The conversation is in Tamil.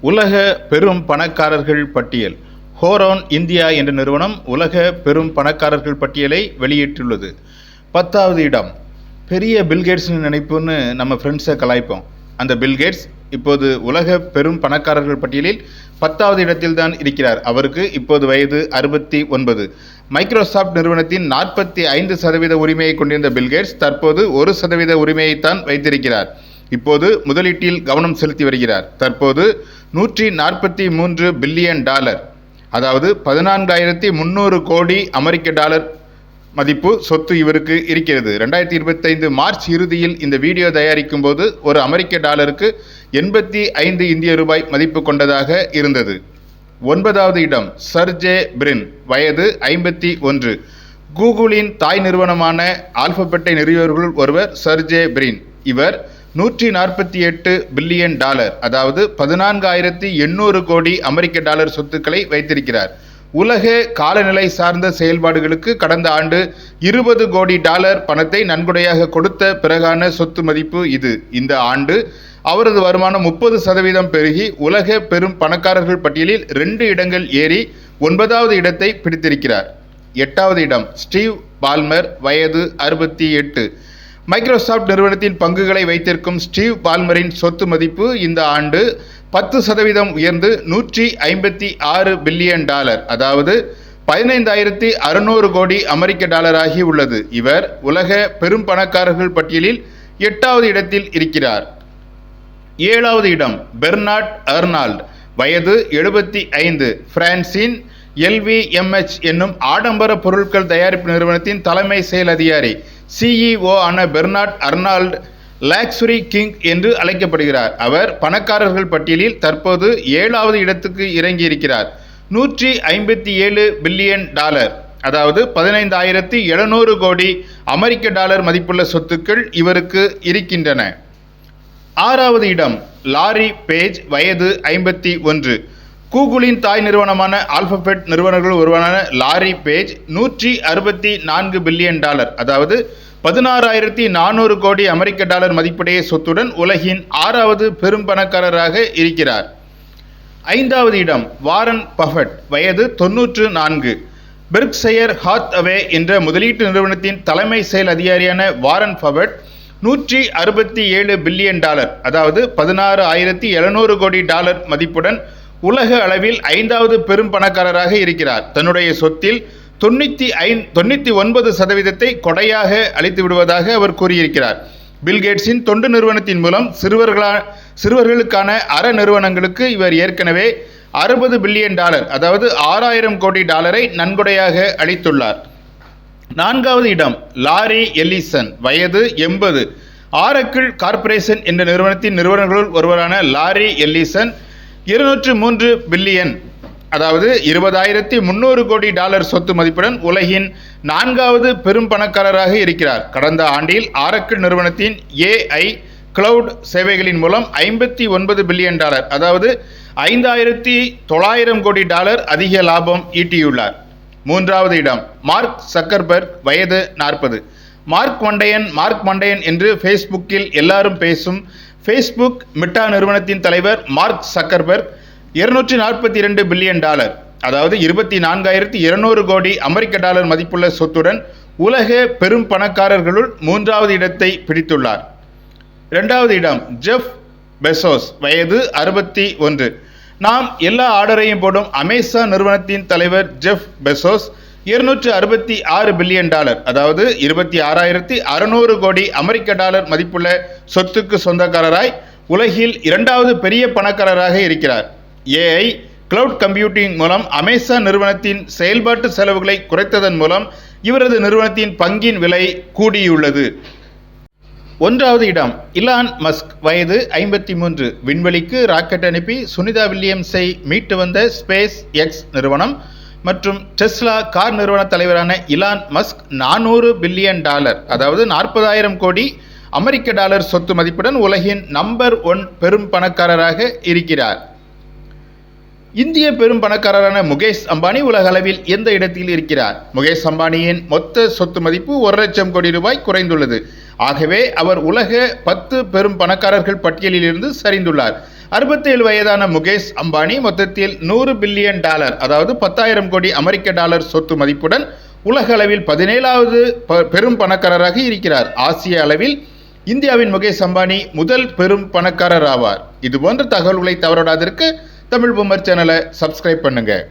உலக பெரும் பணக்காரர்கள் பட்டியல் ஹோரோன் இந்தியா என்ற நிறுவனம் உலக பெரும் பணக்காரர்கள் பட்டியலை வெளியிட்டுள்ளது. பத்தாவது இடம் பெரிய பில்கேட்ஸ்னு நினைப்புன்னு நம்ம ஃப்ரெண்ட்ஸை கலாய்ப்போம். அந்த பில்கேட்ஸ் இப்போது உலக பெரும் பணக்காரர்கள் பட்டியலில் பத்தாவது இடத்தில் தான் இருக்கிறார். அவருக்கு இப்போது வயது அறுபத்தி ஒன்பது. மைக்ரோசாஃப்ட் நிறுவனத்தின் நாற்பத்தி ஐந்து சதவீத உரிமையை கொண்டிருந்த பில்கேட்ஸ் தற்போது ஒரு சதவீத உரிமையைத்தான் வைத்திருக்கிறார். இப்போது முதலீட்டில் கவனம் செலுத்தி வருகிறார். தற்போது நூற்றி நாற்பத்தி மூன்று பில்லியன் டாலர் அதாவது பதினான்காயிரத்தி முந்நூறு கோடி அமெரிக்க டாலர் மதிப்பு சொத்து இவருக்கு இருக்கிறது. ரெண்டாயிரத்தி இருபத்தைந்து மார்ச் இறுதியில் இந்த வீடியோ தயாரிக்கும் போது ஒரு அமெரிக்க டாலருக்கு எண்பத்தி ஐந்து இந்திய ரூபாய் மதிப்பு கொண்டதாக இருந்தது. ஒன்பதாவது இடம் சர்ஜே பிரின் வயது ஐம்பத்தி ஒன்று. கூகுளின் தாய் நிறுவனமான ஆல்பபெட்டை நிறுவியவர்கள் ஒருவர் சர்ஜே பிரின். இவர் நூற்றி நாற்பத்தி எட்டு பில்லியன் டாலர் அதாவது பதினான்காயிரத்தி எண்ணூறு கோடி அமெரிக்க டாலர் சொத்துக்களை வைத்திருக்கிறார். உலக காலநிலை சார்ந்த செயல்பாடுகளுக்கு கடந்த ஆண்டு இருபது கோடி டாலர் பணத்தை நன்கொடையாக கொடுத்த பிறகான சொத்து மதிப்பு இது. இந்த ஆண்டு அவரது வருமானம் முப்பது சதவீதம் பெருகி உலக பெரும் பணக்காரர்கள் பட்டியலில் ரெண்டு இடங்கள் ஏறி ஒன்பதாவது இடத்தை பிடித்திருக்கிறார். எட்டாவது இடம் ஸ்டீவ் பால்மர் வயது அறுபத்தி எட்டு. மைக்ரோசாஃப்ட் நிறுவனத்தின் பங்குகளை வைத்திருக்கும் ஸ்டீவ் பால்மரின் சொத்து மதிப்பு இந்த ஆண்டு பத்து சதவீதம் உயர்ந்து நூற்றி ஐம்பத்தி ஆறு பில்லியன் டாலர். அதாவது பதினைந்தாயிரத்தி அறுநூறு கோடி அமெரிக்க டாலராகி உள்ளது. இவர் உலக பெரும் பணக்காரர்கள் பட்டியலில் எட்டாவது இடத்தில் இருக்கிறார். ஏழாவது இடம் பெர்னாட் அர்னால்ட். வயது எழுபத்தி ஐந்து. பிரான்சின் எல்விஎம்எச் என்னும் ஆடம்பர பொருட்கள் தயாரிப்பு நிறுவனத்தின் தலைமை செயல் அதிகாரி. சிஇஓ ஆன பெர்னாட் அர்னால்ட் லாக்ஸுரி கிங் என்று அழைக்கப்படுகிறார். அவர் பணக்காரர்கள் பட்டியலில் தற்போது ஏழாவது இடத்துக்கு இறங்கியிருக்கிறார். நூற்றி ஐம்பத்தி ஏழு பில்லியன் டாலர் அதாவது பதினைந்தாயிரத்தி எழுநூறு கோடி அமெரிக்க டாலர் மதிப்புள்ள சொத்துக்கள் இவருக்கு இருக்கின்றன. ஆறாவது இடம் லாரி பேஜ் வயது ஐம்பத்தி ஒன்று. கூகுளின் தாய் நிறுவனமான ஆல்பபெட் நிறுவனர்கள் ஒருவரான லாரி பேஜ் நூற்றி அறுபத்தி நான்கு பில்லியன் டாலர் அதாவது பதினாறாயிரத்தி நானூறு கோடி அமெரிக்க டாலர் மதிப்புடைய சொத்துடன் உலகின் ஆறாவது பெரும் பணக்காரராக இருக்கிறார். ஐந்தாவது இடம் வாரன் பஃபட் வயது தொன்னூற்று நான்கு. பெர்க்சையர் ஹாத் அவே என்ற முதலீட்டு நிறுவனத்தின் தலைமை செயல் அதிகாரியான வாரன் பஃபட் நூற்றி அறுபத்தி ஏழு பில்லியன் டாலர் அதாவது பதினாறு ஆயிரத்தி எழுநூறு கோடி டாலர் மதிப்புடன் உலக அளவில் ஐந்தாவது பெரும் பணக்காரராக இருக்கிறார். தன்னுடைய சொத்தில் தொண்ணூற்றி ஐ தொண்ணூற்றி ஒன்பது சதவீதத்தை கொடையாக அளித்து விடுவதாக அவர் கூறியிருக்கிறார். பில்கேட்ஸின் தொண்டு நிறுவனத்தின் மூலம் சிறுவர்களா சிறுவர்களுக்கான அற நிறுவனங்களுக்கு இவர் ஏற்கனவே அறுபது பில்லியன் டாலர் அதாவது ஆறாயிரம் கோடி டாலரை நன்கொடையாக அளித்துள்ளார். நான்காவது இடம் லாரி எல்லிசன் வயது எண்பது. ஆரக்கிள் கார்ப்பரேஷன் என்ற நிறுவனத்தின் நிறுவனர்களுள் ஒருவரான லாரி எல்லிசன் இருநூற்று மூன்று பில்லியன் அதாவது இருபதாயிரத்தி முந்நூறு கோடி டாலர் சொத்து மதிப்புடன் உலகின் நான்காவது பெரும் பணக்காரராக இருக்கிறார். கடந்த ஆண்டில் ஆரக்கிள் நிறுவனத்தின் ஏஐ கிளவுட் சேவைகளின் மூலம் ஐம்பத்தி ஒன்பது பில்லியன் டாலர் அதாவது ஐந்தாயிரத்தி தொள்ளாயிரம் கோடி டாலர் அதிக லாபம் ஈட்டியுள்ளார். மூன்றாவது இடம் மார்க் சக்கர்பர்க் வயது நாற்பது. மார்க் மண்டையன் மார்க் மண்டையன் என்று ஃபேஸ்புக்கில் எல்லாரும் பேசும் ஃபேஸ்புக் மிட்டா நிறுவனத்தின் தலைவர் மார்க் சக்கர்பர்க் இருநூற்றி நாற்பத்தி இரண்டு பில்லியன் டாலர் அதாவது இருபத்தி நான்காயிரத்தி இருநூறு கோடி அமெரிக்க டாலர் மதிப்புள்ள சொத்துடன் உலக பெரும் பணக்காரர்களுள் மூன்றாவது இடத்தை பிடித்துள்ளார். இரண்டாவது இடம் ஜெஃப் பெசோஸ் வயது அறுபத்தி ஒன்று. நாம் எல்லா ஆர்டரையும் போடும் அமேசான் நிறுவனத்தின் தலைவர் ஜெஃப் பெசோஸ் இருநூற்று அறுபத்தி ஆறு பில்லியன் டாலர் அதாவது இருபத்தி ஆறாயிரத்தி அறுநூறு கோடி அமெரிக்க டாலர் மதிப்புள்ள சொத்துக்கு சொந்தக்காரராய் உலகில் இரண்டாவது பெரிய பணக்காரராக இருக்கிறார். ஏஐ கிளவுட் கம்ப்யூட்டிங் மூலம் அமேசான் நிறுவனத்தின் செயல்பாட்டு செலவுகளை குறைத்ததன் மூலம் இவரது நிறுவனத்தின் பங்கின் விலை கூடியுள்ளது. ஒன்றாவது இடம் இலான் மஸ்க் வயது ஐம்பத்தி மூன்று விண்வெளிக்கு ராக்கெட் அனுப்பி சுனிதா வில்லியம்ஸை மீட்டு வந்த ஸ்பேஸ் எக்ஸ் நிறுவனம் மற்றும் டெஸ்லா கார் நிறுவன தலைவரான இலான் மஸ்க் நானூறு பில்லியன் டாலர் அதாவது நாற்பதாயிரம் கோடி அமெரிக்க டாலர் சொத்து மதிப்புடன் உலகின் நம்பர் ஒன் பெரும் பணக்காரராக இருக்கிறார். இந்திய பெரும் பணக்காரரான முகேஷ் அம்பானி உலகளவில் எந்த இடத்தில் இருக்கிறார்? முகேஷ் அம்பானியின் மொத்த சொத்து மதிப்பு ஒரு லட்சம் கோடி ரூபாய் குறைந்துள்ளது. ஆகவே அவர் உலக பத்து பெரும் பணக்காரர்கள் பட்டியலில் இருந்து சரிந்துள்ளார். அறுபத்தேழு வயதான முகேஷ் அம்பானி மொத்தத்தில் நூறு பில்லியன் டாலர் அதாவது பத்தாயிரம் கோடி அமெரிக்க டாலர் சொத்து மதிப்புடன் உலக அளவில் பதினேழாவது ப- பெரும் பணக்காரராக இருக்கிறார். ஆசிய அளவில் இந்தியாவின் முகேஷ் அம்பானி முதல் பெரும் பணக்காரர் ஆவார். இது போன்ற தகவல்களை தவறாததற்கு தமிழ் பொம்மர் சேனலை சப்ஸ்கிரைப் பண்ணுங்கள்